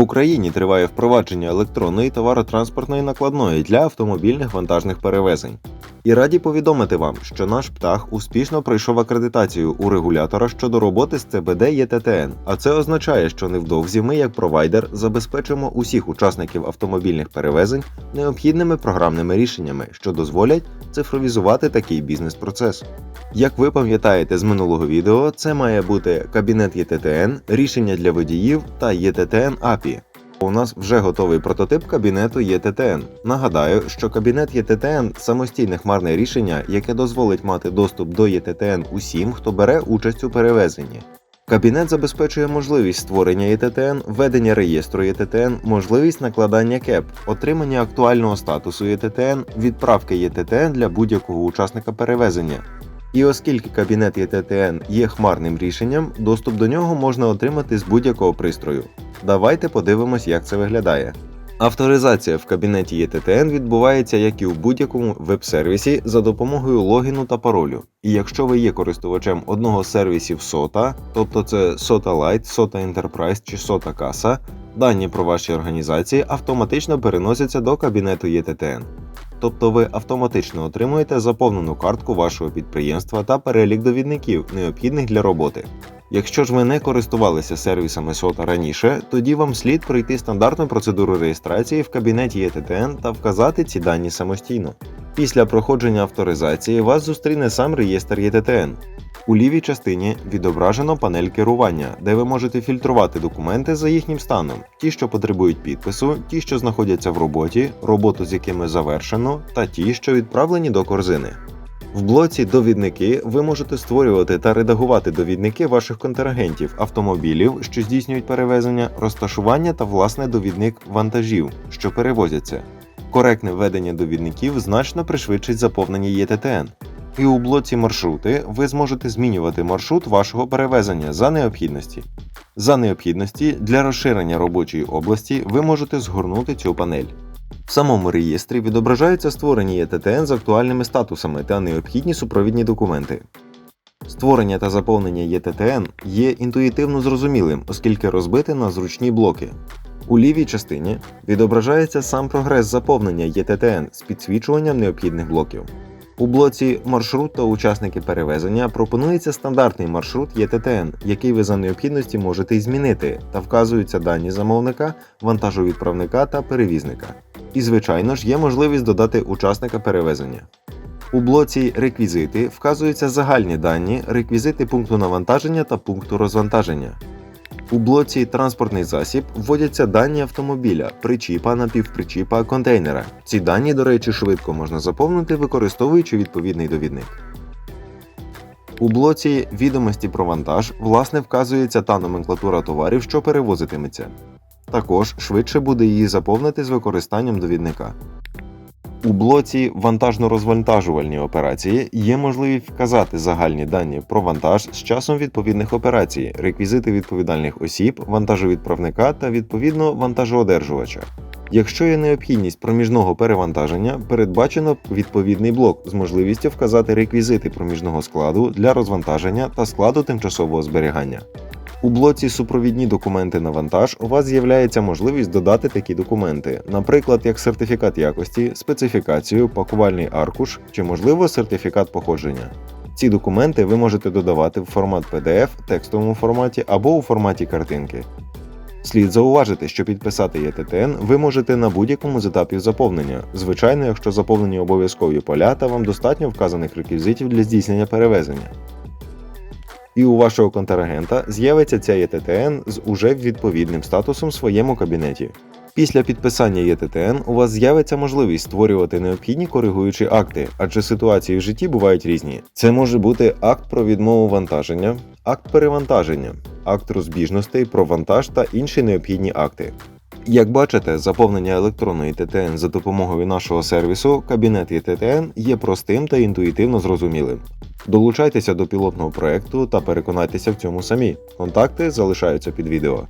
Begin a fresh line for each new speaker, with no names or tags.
В Україні триває впровадження електронної товаротранспортної накладної для автомобільних вантажних перевезень. І раді повідомити вам, що наш птах успішно пройшов акредитацію у регулятора щодо роботи з ЦБД ЄТТН. А це означає, що невдовзі ми, як провайдер, забезпечимо усіх учасників автомобільних перевезень необхідними програмними рішеннями, що дозволять цифровізувати такий бізнес-процес. Як ви пам'ятаєте з минулого відео, це має бути кабінет ЄТТН, рішення для водіїв та ЄТТН API. У нас вже готовий прототип кабінету ЄТТН. Нагадаю, що кабінет ЄТТН самостійне хмарне рішення, яке дозволить мати доступ до ЄТТН усім, хто бере участь у перевезенні. Кабінет забезпечує можливість створення ЄТТН, ведення реєстру ЄТТН, можливість накладання КЕП, отримання актуального статусу ЄТТН, відправки ЄТТН для будь-якого учасника перевезення. І оскільки кабінет ЄТТН є хмарним рішенням, доступ до нього можна отримати з будь-якого пристрою. Давайте подивимось, як це виглядає. Авторизація в кабінеті ЄТТН відбувається як і у будь-якому веб-сервісі за допомогою логіну та паролю. І якщо ви є користувачем одного з сервісів SOTA, тобто це SOTA Lite, SOTA Enterprise чи SOTA Casa, дані про ваші організації автоматично переносяться до кабінету ЄТТН. Тобто ви автоматично отримуєте заповнену картку вашого підприємства та перелік довідників, необхідних для роботи. Якщо ж ви не користувалися сервісами SOTA раніше, тоді вам слід пройти стандартну процедуру реєстрації в кабінеті ЄТТН та вказати ці дані самостійно. Після проходження авторизації вас зустріне сам реєстр ЄТТН. У лівій частині відображено панель керування, де ви можете фільтрувати документи за їхнім станом, ті, що потребують підпису, ті, що знаходяться в роботі, роботу з якими завершено, та ті, що відправлені до корзини. В блоці Довідники ви можете створювати та редагувати довідники ваших контрагентів, автомобілів, що здійснюють перевезення, розташування та власне довідник вантажів, що перевозяться. Коректне введення довідників значно пришвидшить заповнення ЄТТН. І у блоці маршрути ви зможете змінювати маршрут вашого перевезення за необхідності. За необхідності для розширення робочої області ви можете згорнути цю панель. В самому реєстрі відображаються створені ЄТТН з актуальними статусами та необхідні супровідні документи. Створення та заповнення ЄТТН є інтуїтивно зрозумілим, оскільки розбите на зручні блоки. У лівій частині відображається сам прогрес заповнення ЄТТН з підсвічуванням необхідних блоків. У блоці Маршрут та учасники перевезення пропонується стандартний маршрут ЄТТН, який ви за необхідності можете й змінити, та вказуються дані замовника, вантажовідправника та перевізника. І, звичайно ж, є можливість додати учасника перевезення. У блоці Реквізити вказуються загальні дані, реквізити пункту навантаження та пункту розвантаження. У блоці Транспортний засіб вводяться дані автомобіля, причіпа, напівпричіпа, контейнера. Ці дані, до речі, швидко можна заповнити, використовуючи відповідний довідник. У блоці Відомості про вантаж власне вказується та номенклатура товарів, що перевозитиметься. Також швидше буде її заповнити з використанням довідника. У блоці вантажно-розвантажувальні операції є можливість вказати загальні дані про вантаж з часом відповідних операцій, реквізити відповідальних осіб, вантажовідправника та відповідно вантажоодержувача. Якщо є необхідність проміжного перевантаження, передбачено відповідний блок з можливістю вказати реквізити проміжного складу для розвантаження та складу тимчасового зберігання. У блоці Супровідні документи на вантаж у вас з'являється можливість додати такі документи, наприклад, як сертифікат якості, специфікацію, пакувальний аркуш чи, можливо, сертифікат походження. Ці документи ви можете додавати в формат PDF, текстовому форматі або у форматі картинки. Слід зауважити, що підписати ЄТТН ви можете на будь-якому з етапів заповнення, звичайно, якщо заповнені обов'язкові поля та вам достатньо вказаних реквізитів для здійснення перевезення і у вашого контрагента з'явиться ця ЄТТН з уже відповідним статусом в своєму кабінеті. Після підписання ЄТТН у вас з'явиться можливість створювати необхідні коригуючі акти, адже ситуації в житті бувають різні. Це може бути акт про відмову вантаження, акт перевантаження, акт розбіжностей про вантаж та інші необхідні акти. Як бачите, заповнення електронної ТТН за допомогою нашого сервісу Кабінет ЄТТН є простим та інтуїтивно зрозумілим. Долучайтеся до пілотного проекту та переконайтеся в цьому самі. Контакти залишаються під відео.